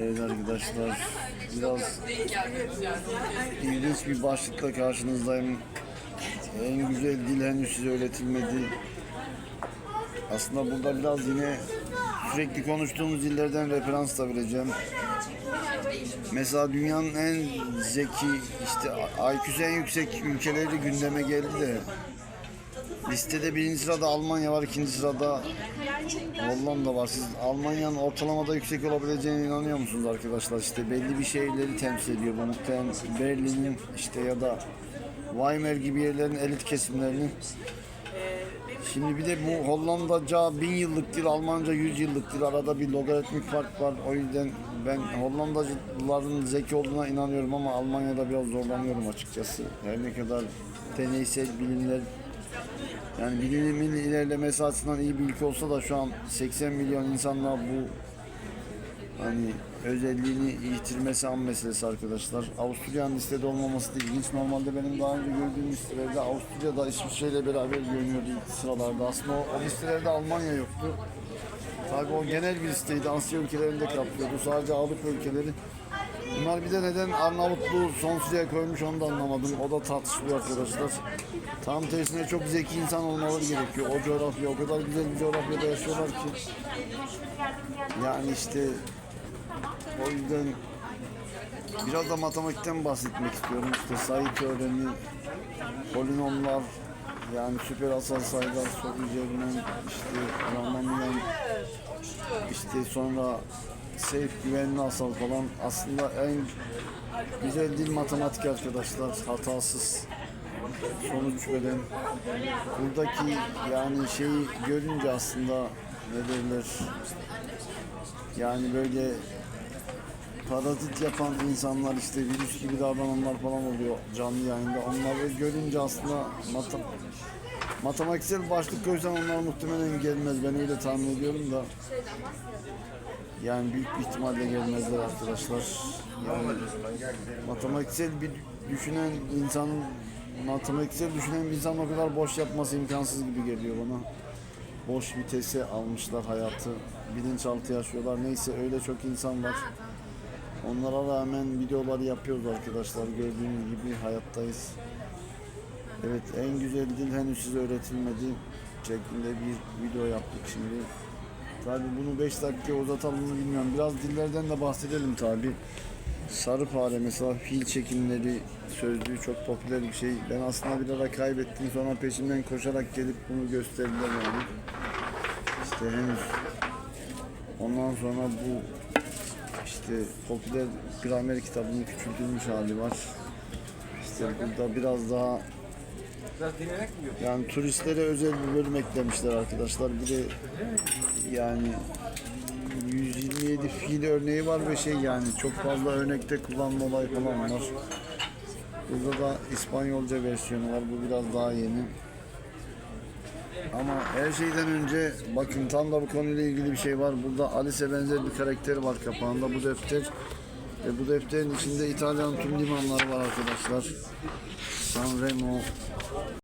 Evet arkadaşlar biraz ilginç bir başlıkla karşınızdayım. En güzel dil henüz size öğretilmedi. Aslında burada biraz yine sürekli konuştuğumuz dillerden referans da vereceğim. Mesela dünyanın en zeki, işte IQ'su en yüksek ülkeleri gündeme geldi de listede birinci sırada Almanya var, ikinci sırada Hollanda var. Siz Almanya'nın ortalamada yüksek olabileceğine inanıyor musunuz arkadaşlar? İşte belli bir şehirleri temsil ediyor. Bu muhtemelen Berlin'in işte ya da Weimar gibi yerlerin elit kesimlerinin Şimdi bir de bu Hollandaca bin yıllık dil, Almanca yüz yıllık dil. Arada bir logaritmik fark var. O yüzden ben Hollandacıların zeki olduğuna inanıyorum ama Almanya'da biraz zorlanıyorum açıkçası. Her ne kadar deneysel bilimler yani bilimin ilerlemesi açısından iyi bir ülke olsa da şu an 80 milyon insanla bu hani özelliğini yitirmesi an meselesi arkadaşlar. Avusturya'nın listede olmaması da ilginç. Normalde benim daha önce gördüğüm listelerde Avusturya'da İsviçre ile beraber görünüyordu ilk sıralarda. Aslında o, o listelerde Almanya yoktu. Tabii o genel bir listeydi. Asya ülkelerinde kaplıyordu. Sadece Avrupa ülkeleri. Bunlar bir de neden Arnavutluğu son sıraya koymuş onu da anlamadım. O da tartışılıyor arkadaşlar. Tam tersine çok zeki insan olmaları gerekiyor. O coğrafya o kadar güzel bir coğrafyada yaşıyorlar ki. Yani işte o yüzden biraz da matematikten bahsetmek istiyorum. İşte sayı teoremi, polinomlar, yani süper asal sayılar, soru üzerinden işte Raman'ın işte sonra safe güvenli asal falan aslında en güzel dil matematik arkadaşlar hatasız sonuç veren buradaki yani şeyi görünce aslında ne derler yani böyle parazit yapan insanlar işte virüs gibi davrananlar falan oluyor canlı yayında. Onları görünce aslında matem matematiksel başlık koysan onlar muhtemelen gelmez. Ben öyle tahmin ediyorum da. Yani büyük bir ihtimalle gelmezler arkadaşlar. Yani matematiksel bir düşünen insanın matematiksel düşünen bir insan o kadar boş yapması imkansız gibi geliyor bana. Boş vitese almışlar hayatı. Bilinçaltı yaşıyorlar. Neyse öyle çok insan var. Onlara rağmen videolar yapıyoruz arkadaşlar. Gördüğünüz gibi hayattayız. Evet en güzel dil henüz size öğretilmedi. Şeklinde bir video yaptık şimdi. Tabi bunu 5 dakika uzatalım mı bilmiyorum. Biraz dillerden de bahsedelim tabi. Sarı fare mesela fil çekimleri sözlüğü çok popüler bir şey. Ben aslında bir ara kaybettim sonra peşimden koşarak gelip bunu gösterdiler yani. İşte henüz ondan sonra bu işte popüler gramer kitabının küçültülmüş hali var. İşte burada biraz daha yani turistlere özel bir bölüm eklemişler arkadaşlar. Bir de yani 127 fiil örneği var ve şey yani çok fazla örnekte kullanma olayı falan var. Burada da İspanyolca versiyonu var. Bu biraz daha yeni. Ama her şeyden önce bakın tam da bu konuyla ilgili bir şey var. Burada Alice'e benzer bir karakteri var kapağında bu defter. Ve bu defterin içinde İtalyan tüm limanları var arkadaşlar. Sanremo,